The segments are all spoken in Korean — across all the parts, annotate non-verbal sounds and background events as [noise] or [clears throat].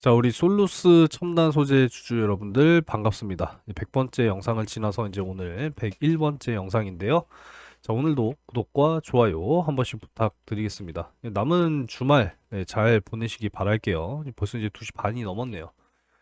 자, 우리 솔루스 첨단 소재 주주 여러분들 반갑습니다. 100번째 영상을 지나서 이제 오늘 101번째 영상인데요. 자, 오늘도 구독과 좋아요 한 번씩 부탁드리겠습니다. 남은 주말 네, 잘 보내시기 바랄게요. 벌써 이제 2시 반이 넘었네요.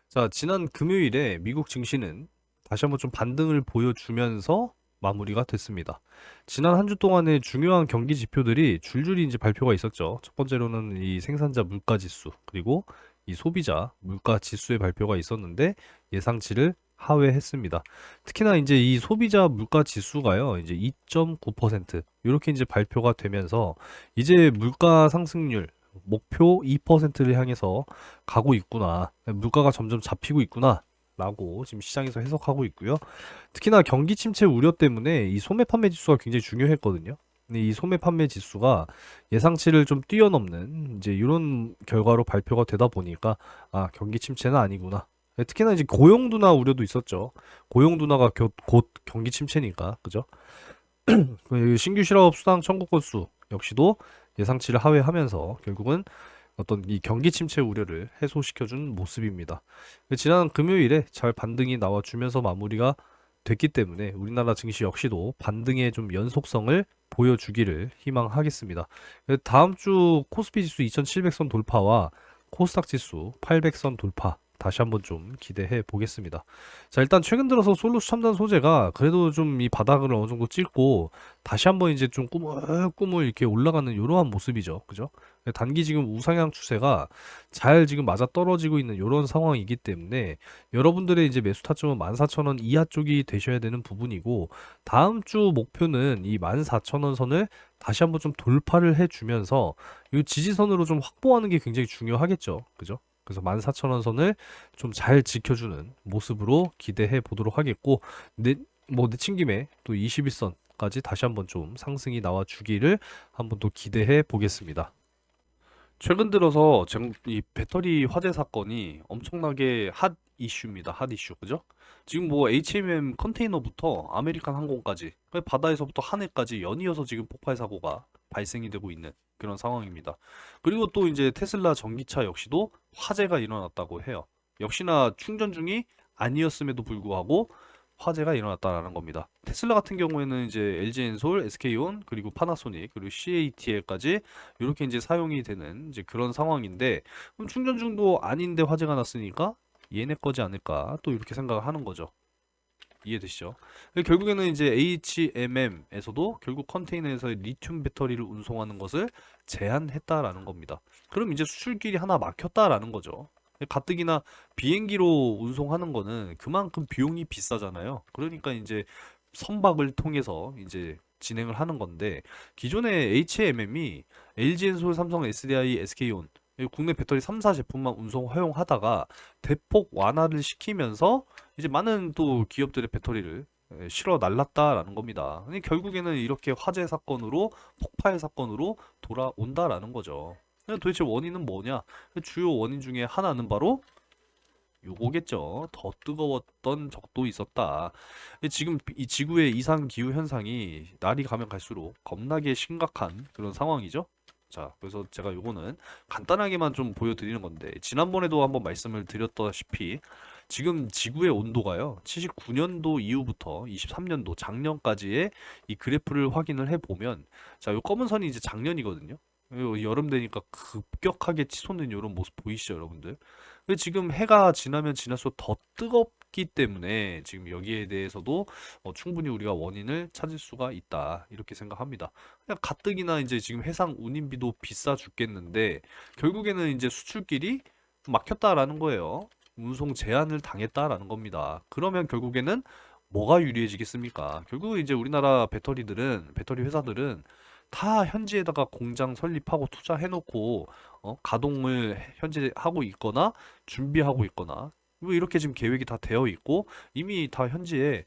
자, 지난 금요일에 미국 증시는 다시 한번 좀 반등을 보여주면서 마무리가 됐습니다. 지난 한 주 동안의 중요한 경기 지표들이 줄줄이 이제 발표가 있었죠. 첫 번째로는 이 생산자 물가 지수, 그리고 이 소비자 물가 지수의 발표가 있었는데 예상치를 하회했습니다. 특히나 이제 이 소비자 물가 지수가요, 이제 2.9% 이렇게 이제 발표가 되면서 이제 물가 상승률 목표 2%를 향해서 가고 있구나. 물가가 점점 잡히고 있구나. 라고 지금 시장에서 해석하고 있고요. 특히나 경기 침체 우려 때문에 이 소매 판매 지수가 굉장히 중요했거든요. 이 소매 판매 지수가 예상치를 좀 뛰어넘는 이제 이런 결과로 발표가 되다 보니까 아, 경기 침체는 아니구나. 네, 특히나 이제 고용 둔화 우려도 있었죠. 고용 둔화가 겨- 곧 경기 침체니까. 그죠? [clears throat] 그 신규 실업 수당 청구 건수 역시도 예상치를 하회하면서 결국은 어떤 이 경기 침체 우려를 해소시켜준 모습입니다. 지난 금요일에 잘 반등이 나와주면서 마무리가 됐기 때문에 우리나라 증시 역시도 반등의 좀 연속성을 보여주기를 희망하겠습니다. 다음 주 코스피 지수 2700선 돌파와 코스닥 지수 800선 돌파 다시 한번 좀 기대해 보겠습니다. 자, 일단 최근 들어서 솔루스 첨단 소재가 그래도 좀 이 바닥을 어느 정도 찍고 다시 한번 이제 좀 꾸물꾸물 이렇게 올라가는 이러한 모습이죠. 그죠? 단기 지금 우상향 추세가 잘 지금 맞아 떨어지고 있는 이런 상황이기 때문에 여러분들의 이제 매수 타점은 14,000원 이하 쪽이 되셔야 되는 부분이고 다음 주 목표는 이 14,000원 선을 다시 한번 좀 돌파를 해주면서 이 지지선으로 좀 확보하는 게 굉장히 중요하겠죠. 그죠? 그래서 14,000원 선을 좀 잘 지켜주는 모습으로 기대해 보도록 하겠고 내, 뭐 내친 김에 또 21선까지 다시 한번 좀 상승이 나와 주기를 한번 또 기대해 보겠습니다. 최근 들어서 정- 이 배터리 화재 사건이 엄청나게 핫 이슈입니다. 핫 이슈, 그죠? 지금 뭐 HMM 컨테이너부터 아메리칸 항공까지, 그 바다에서부터 하늘까지 연이어서 지금 폭발 사고가 발생이 되고 있는 그런 상황입니다. 그리고 또 이제 테슬라 전기차 역시도 화재가 일어났다고 해요. 역시나 충전 중이 아니었음에도 불구하고 화재가 일어났다라는 겁니다. 테슬라 같은 경우에는 이제 LG 엔솔, SK온, 그리고 파나소닉, 그리고 CATL까지 이렇게 이제 사용이 되는 이제 그런 상황인데 그럼 충전 중도 아닌데 화재가 났으니까 얘네 거지 않을까 또 이렇게 생각을 하는 거죠. 이해되시죠? 결국에는 이제 HMM에서도 결국 컨테이너에서 리튬 배터리를 운송하는 것을 제한했다라는 겁니다. 그럼 이제 수출길이 하나 막혔다라는 거죠. 가뜩이나 비행기로 운송하는 거는 그만큼 비용이 비싸잖아요. 그러니까 이제 선박을 통해서 이제 진행을 하는 건데 기존의 HMM이 LG엔솔, 삼성, SDI, SK온 국내 배터리 3사 제품만 운송 허용하다가 대폭 완화를 시키면서 이제 많은 또 기업들의 배터리를 에, 실어 날랐다라는 겁니다. 결국에는 이렇게 화재 사건으로 폭발 사건으로 돌아온다라는 거죠. 도대체 원인은 뭐냐? 주요 원인 중에 하나는 바로 요거겠죠. 더 뜨거웠던 적도 있었다. 지금 이 지구의 이상 기후 현상이 날이 가면 갈수록 겁나게 심각한 그런 상황이죠. 자, 그래서 제가 요거는 간단하게만 좀 보여드리는 건데, 지난번에도 한번 말씀을 드렸다시피, 지금 지구의 온도가요, 79년도 이후부터 23년도 작년까지의 이 그래프를 확인을 해보면, 자, 요 검은 선이 이제 작년이거든요. 요 여름 되니까 급격하게 치솟는 이런 모습 보이시죠, 여러분들? 근데 지금 해가 지나면 지날수록 더 뜨겁 기 때문에 지금 여기에 대해서도 어, 충분히 우리가 원인을 찾을 수가 있다. 이렇게 생각합니다. 그냥 가뜩이나 이제 지금 해상 운임비도 비싸 죽겠는데 결국에는 이제 수출길이 막혔다라는 거예요. 운송 제한을 당했다라는 겁니다. 그러면 결국에는 뭐가 유리해지겠습니까? 결국 이제 우리나라 배터리들은 배터리 회사들은 다 현지에다가 공장 설립하고 투자해놓고 어, 가동을 해- 현재 하고 있거나 준비하고 있거나 뭐 이렇게 지금 계획이 다 되어 있고 이미 다 현지에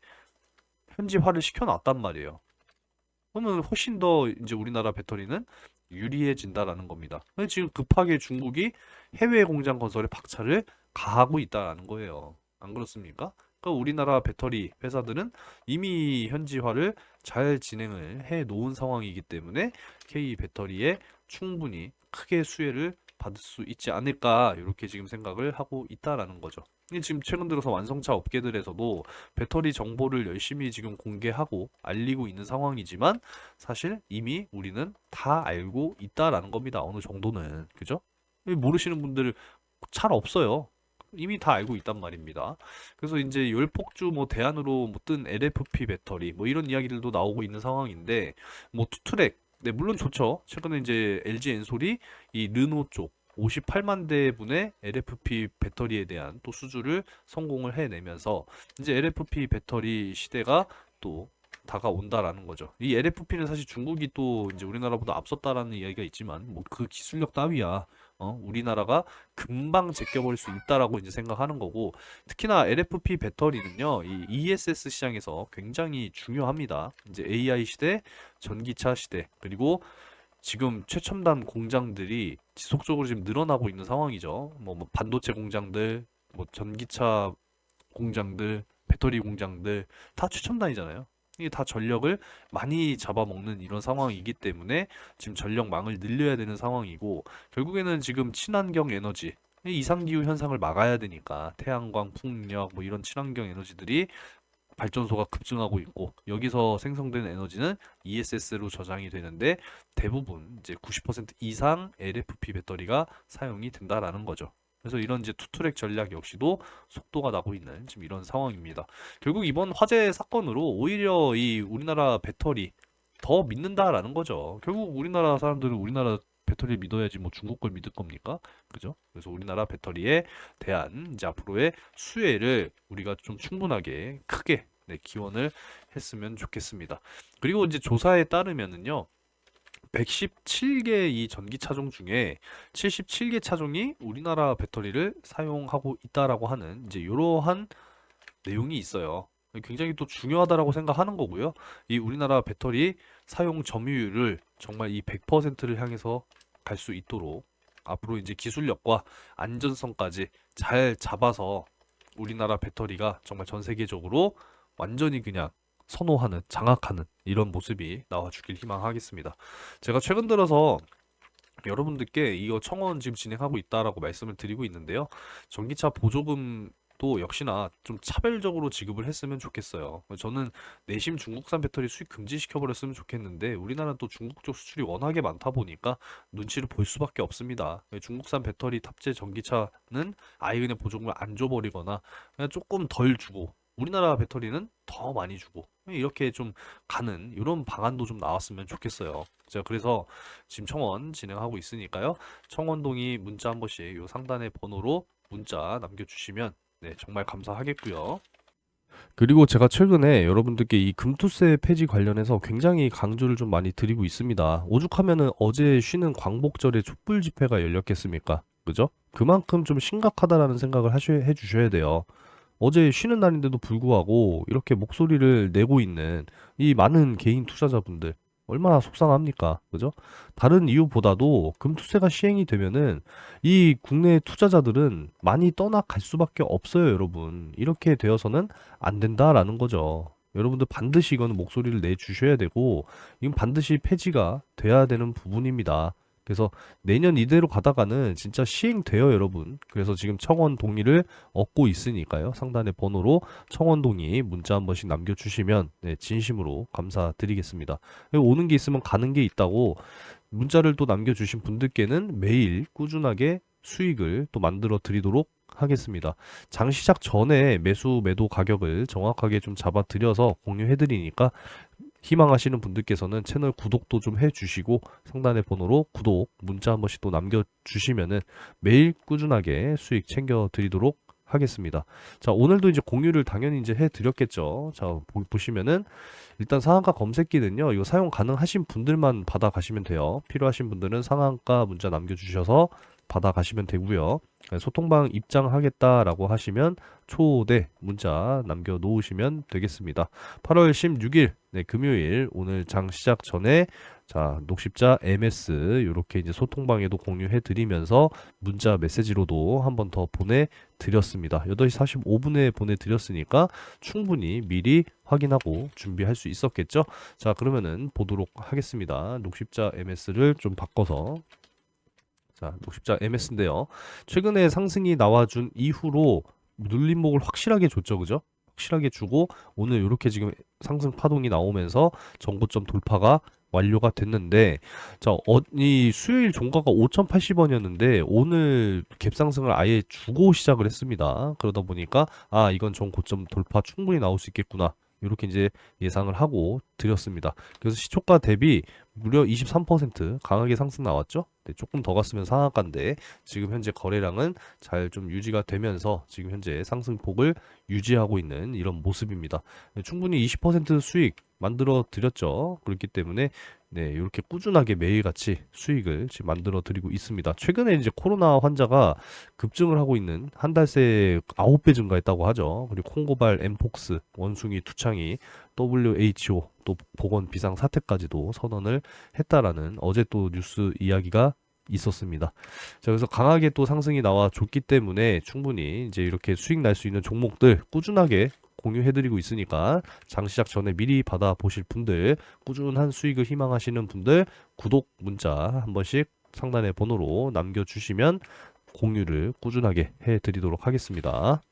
현지화를 시켜놨단 말이에요. 그러면 훨씬 더 이제 우리나라 배터리는 유리해진다라는 겁니다. 지금 급하게 중국이 해외 공장 건설에 박차를 가하고 있다라는 거예요. 안 그렇습니까? 그러니까 우리나라 배터리 회사들은 이미 현지화를 잘 진행을 해 놓은 상황이기 때문에 K 배터리에 충분히 크게 수혜를 받을 수 있지 않을까 이렇게 지금 생각을 하고 있다라는 거죠. 지금 최근 들어서 완성차 업계들에서도 배터리 정보를 열심히 지금 공개하고 알리고 있는 상황이지만 사실 이미 우리는 다 알고 있다라는 겁니다. 어느 정도는 그죠? 모르시는 분들 잘 없어요. 이미 다 알고 있단 말입니다. 그래서 이제 열폭주 뭐 대안으로 뭐 뜬 LFP 배터리 뭐 이런 이야기들도 나오고 있는 상황인데 뭐 투트랙 네 물론 좋죠. 최근에 이제 LG 엔솔이 이 르노 쪽 58만 대분의 LFP 배터리에 대한 또 수주를 성공을 해내면서 이제 LFP 배터리 시대가 또 다가온다라는 거죠. 이 LFP는 사실 중국이 또 이제 우리나라보다 앞섰다라는 이야기가 있지만 뭐 그 기술력 따위야 어, 우리나라가 금방 제껴버릴 수 있다라고 이제 생각하는 거고 특히나 LFP 배터리는요 이 ESS 시장에서 굉장히 중요합니다. 이제 AI 시대, 전기차 시대 그리고 지금 최첨단 공장들이 지속적으로 지금 늘어나고 있는 상황이죠. 뭐, 뭐 반도체 공장들, 뭐 전기차 공장들, 배터리 공장들 다 최첨단이잖아요. 이게 다 전력을 많이 잡아먹는 이런 상황이기 때문에 지금 전력망을 늘려야 되는 상황이고 결국에는 지금 친환경 에너지 이 이상기후 현상을 막아야 되니까 태양광, 풍력 뭐 이런 친환경 에너지들이 발전소가 급증하고 있고 여기서 생성되는 에너지는 ESS로 저장이 되는데 대부분 이제 90% 이상 LFP 배터리가 사용이 된다라는 거죠. 그래서 이런 이제 투트랙 전략 역시도 속도가 나고 있는 지금 이런 상황입니다. 결국 이번 화재 사건으로 오히려 이 우리나라 배터리 더 믿는다라는 거죠. 결국 우리나라 사람들은 우리나라 배터리를 믿어야지 뭐 중국 걸 믿을 겁니까? 그죠? 그래서 우리나라 배터리에 대한 이제 앞으로의 수혜를 우리가 좀 충분하게 크게 네, 기원을 했으면 좋겠습니다. 그리고 이제 조사에 따르면은요. 117개 이 전기 차종 중에 77개 차종이 우리나라 배터리를 사용하고 있다라고 하는 이제 이러한 내용이 있어요. 굉장히 또 중요하다라고 생각하는 거고요. 이 우리나라 배터리 사용 점유율을 정말 이 100%를 향해서 갈 수 있도록 앞으로 이제 기술력과 안전성까지 잘 잡아서 우리나라 배터리가 정말 전 세계적으로 완전히 그냥 선호하는, 장악하는 이런 모습이 나와주길 희망하겠습니다. 제가 최근 들어서 여러분들께 이거 청원 지금 진행하고 있다라고 말씀을 드리고 있는데요. 전기차 보조금 도 역시나 좀 차별적으로 지급을 했으면 좋겠어요. 저는 내심 중국산 배터리 수입 금지시켜 버렸으면 좋겠는데 우리나라는 또 중국 쪽 수출이 워낙에 많다 보니까 눈치를 볼 수밖에 없습니다. 중국산 배터리 탑재 전기차는 아예 그냥 보조금을 안 줘버리거나 조금 덜 주고 우리나라 배터리는 더 많이 주고 이렇게 좀 가는 이런 방안도 좀 나왔으면 좋겠어요. 제가 그래서 지금 청원 진행하고 있으니까요. 청원동의 문자 한 번씩 요 상단의 번호로 문자 남겨주시면 네, 정말 감사하겠고요. 그리고 제가 최근에 여러분들께 이 금투세 폐지 관련해서 굉장히 강조를 좀 많이 드리고 있습니다. 오죽하면은 어제 쉬는 광복절에 촛불 집회가 열렸겠습니까? 그죠? 그만큼 좀 심각하다라는 생각을 하셔, 해주셔야 돼요. 어제 쉬는 날인데도 불구하고 이렇게 목소리를 내고 있는 이 많은 개인 투자자분들 얼마나 속상합니까? 그죠? 다른 이유보다도 금투세가 시행이 되면은 이 국내 투자자들은 많이 떠나갈 수밖에 없어요, 여러분. 이렇게 되어서는 안 된다라는 거죠. 여러분들 반드시 이거는 목소리를 내주셔야 되고, 이건 반드시 폐지가 돼야 되는 부분입니다. 그래서 내년 이대로 가다가는 진짜 시행돼요, 여러분. 그래서 지금 청원 동의를 얻고 있으니까요. 상단의 번호로 청원 동의 문자 한 번씩 남겨주시면 네, 진심으로 감사드리겠습니다. 오는 게 있으면 가는 게 있다고 문자를 또 남겨주신 분들께는 매일 꾸준하게 수익을 또 만들어 드리도록 하겠습니다. 장 시작 전에 매수 매도 가격을 정확하게 좀 잡아 드려서 공유해 드리니까 희망하시는 분들께서는 채널 구독도 좀 해주시고 상단의 번호로 구독 문자 한 번씩 또 남겨주시면은 매일 꾸준하게 수익 챙겨드리도록 하겠습니다. 자 오늘도 이제 공유를 당연히 이제 해드렸겠죠. 자 보, 시면은 일단 상한가 검색기는요 이거 사용 가능하신 분들만 받아 가시면 돼요. 필요하신 분들은 상한가 문자 남겨주셔서 받아 가시면 되고요. 네, 소통방 입장하겠다라고 하시면 초대 문자 남겨 놓으시면 되겠습니다. 8월 16일 네, 금요일 오늘 장 시작 전에 자, 녹십자 MS 이렇게 이제 소통방에도 공유해 드리면서 문자 메시지로도 한 번 더 보내 드렸습니다. 8시 45분에 보내 드렸으니까 충분히 미리 확인하고 준비할 수 있었겠죠? 자, 그러면은 보도록 하겠습니다. 녹십자 MS를 좀 바꿔서 자, 녹십자 MS인데요. 최근에 상승이 나와준 이후로 눌림목을 확실하게 줬죠, 그죠? 확실하게 주고 오늘 이렇게 지금 상승 파동이 나오면서 정고점 돌파가 완료가 됐는데 자, 어, 이 수요일 종가가 5,080원이었는데 오늘 갭상승을 아예 주고 시작을 했습니다. 그러다 보니까 아, 이건 정고점 돌파 충분히 나올 수 있겠구나. 이렇게 이제 예상을 하고 드렸습니다. 그래서 시초가 대비 무려 23% 강하게 상승 나왔죠? 네, 조금 더 갔으면 상한가인데 지금 현재 거래량은 잘 좀 유지가 되면서 지금 현재 상승폭을 유지하고 있는 이런 모습입니다. 네, 충분히 20% 수익 만들어 드렸죠. 그렇기 때문에 네, 이렇게 꾸준하게 매일같이 수익을 지금 만들어 드리고 있습니다. 최근에 이제 코로나 환자가 급증을 하고 있는 한 달 새에 9배 증가했다고 하죠. 그리고 콩고발, 엠폭스, 원숭이, 투창이, WHO 또 보건 비상 사태까지도 선언을 했다라는 어제 또 뉴스 이야기가 있었습니다. 자, 그래서 강하게 또 상승이 나와 줬기 때문에 충분히 이제 이렇게 수익 날 수 있는 종목들 꾸준하게 공유해드리고 있으니까 장 시작 전에 미리 받아 보실 분들, 꾸준한 수익을 희망하시는 분들 구독 문자 한 번씩 상단의 번호로 남겨주시면 공유를 꾸준하게 해드리도록 하겠습니다.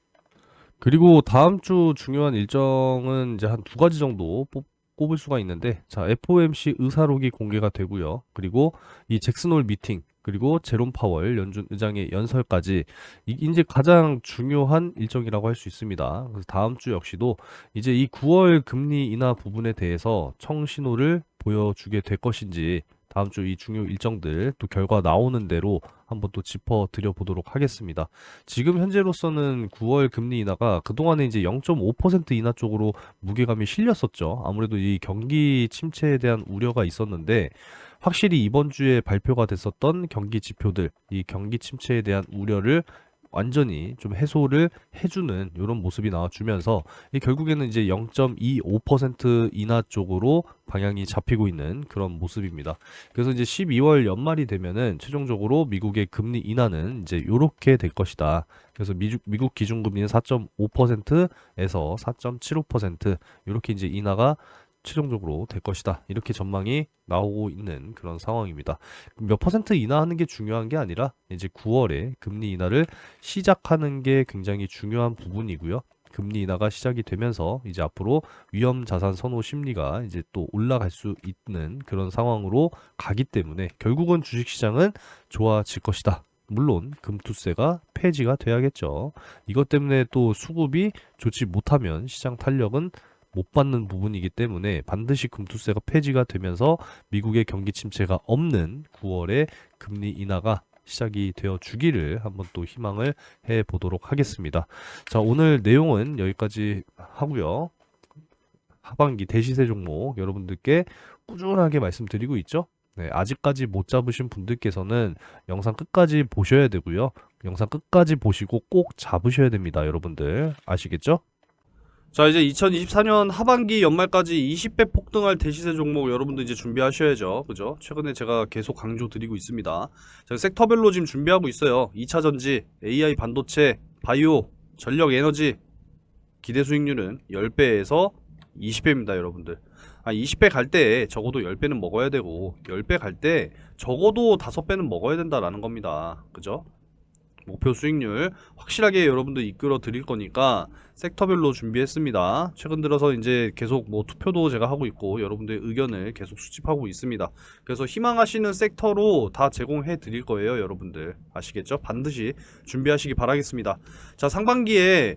그리고 다음 주 중요한 일정은 이제 한 두 가지 정도 뽑, 꼽을 수가 있는데, 자, FOMC 의사록이 공개가 되고요. 그리고 이 잭슨홀 미팅, 그리고 제롬 파월 연준 의장의 연설까지 이 이제 가장 중요한 일정이라고 할 수 있습니다. 그래서 다음 주 역시도 이제 이 9월 금리 인하 부분에 대해서 청신호를 보여주게 될 것인지 다음 주 이 중요 일정들 또 결과 나오는 대로 한번 또 짚어 드려 보도록 하겠습니다. 지금 현재로서는 9월 금리 인하가 그동안에 이제 0.5% 인하 쪽으로 무게감이 실렸었죠. 아무래도 이 경기 침체에 대한 우려가 있었는데 확실히 이번 주에 발표가 됐었던 경기 지표들, 이 경기 침체에 대한 우려를 완전히 좀 해소를 해주는 이런 모습이 나와주면서 이 결국에는 이제 0.25% 인하 쪽으로 방향이 잡히고 있는 그런 모습입니다. 그래서 이제 12월 연말이 되면은 최종적으로 미국의 금리 인하는 이제 요렇게 될 것이다. 그래서 미국, 미국 기준금리는 4.5%에서 4.75% 이렇게 이제 인하가 최종적으로 될 것이다. 이렇게 전망이 나오고 있는 그런 상황입니다. 몇 퍼센트 인하하는 게 중요한 게 아니라 이제 9월에 금리 인하를 시작하는 게 굉장히 중요한 부분이고요. 금리 인하가 시작이 되면서 이제 앞으로 위험 자산 선호 심리가 이제 또 올라갈 수 있는 그런 상황으로 가기 때문에 결국은 주식 시장은 좋아질 것이다. 물론 금투세가 폐지가 돼야겠죠. 이것 때문에 또 수급이 좋지 못하면 시장 탄력은 못 받는 부분이기 때문에 반드시 금투세가 폐지가 되면서 미국의 경기 침체가 없는 9월에 금리 인하가 시작이 되어 주기를 한번 또 희망을 해 보도록 하겠습니다. 자, 오늘 내용은 여기까지 하고요. 하반기 대시세 종목 여러분들께 꾸준하게 말씀드리고 있죠. 네, 아직까지 못 잡으신 분들께서는 영상 끝까지 보셔야 되고요. 영상 끝까지 보시고 꼭 잡으셔야 됩니다, 여러분들. 아시겠죠? 자 이제 2024년 하반기 연말까지 20배 폭등할 대시세 종목 여러분들 이제 준비하셔야죠. 그죠? 최근에 제가 계속 강조 드리고 있습니다. 자 섹터별로 지금 준비하고 있어요. 2차 전지 AI 반도체 바이오 전력 에너지. 기대 수익률은 10배에서 20배입니다 여러분들. 아 20배 갈 때 적어도 10배는 먹어야 되고 10배 갈 때 적어도 5배는 먹어야 된다라는 겁니다. 그죠 목표 수익률 확실하게 여러분들 이끌어 드릴 거니까 섹터별로 준비했습니다. 최근 들어서 이제 계속 뭐 투표도 제가 하고 있고 여러분들의 의견을 계속 수집하고 있습니다. 그래서 희망하시는 섹터로 다 제공해 드릴 거예요, 여러분들. 아시겠죠? 반드시 준비하시기 바라겠습니다. 자, 상반기에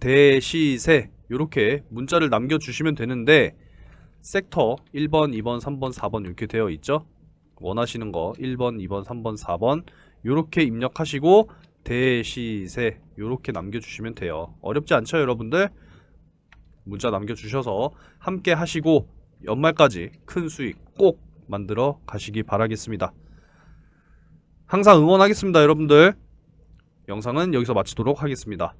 대시세 이렇게 문자를 남겨주시면 되는데 섹터 1번, 2번, 3번, 4번 이렇게 되어 있죠. 원하시는 거 1번, 2번, 3번, 4번 이렇게 입력하시고 대시세 이렇게 남겨주시면 돼요. 어렵지 않죠, 여러분들? 문자 남겨주셔서 함께 하시고 연말까지 큰 수익 꼭 만들어 가시기 바라겠습니다. 항상 응원하겠습니다, 여러분들. 영상은 여기서 마치도록 하겠습니다.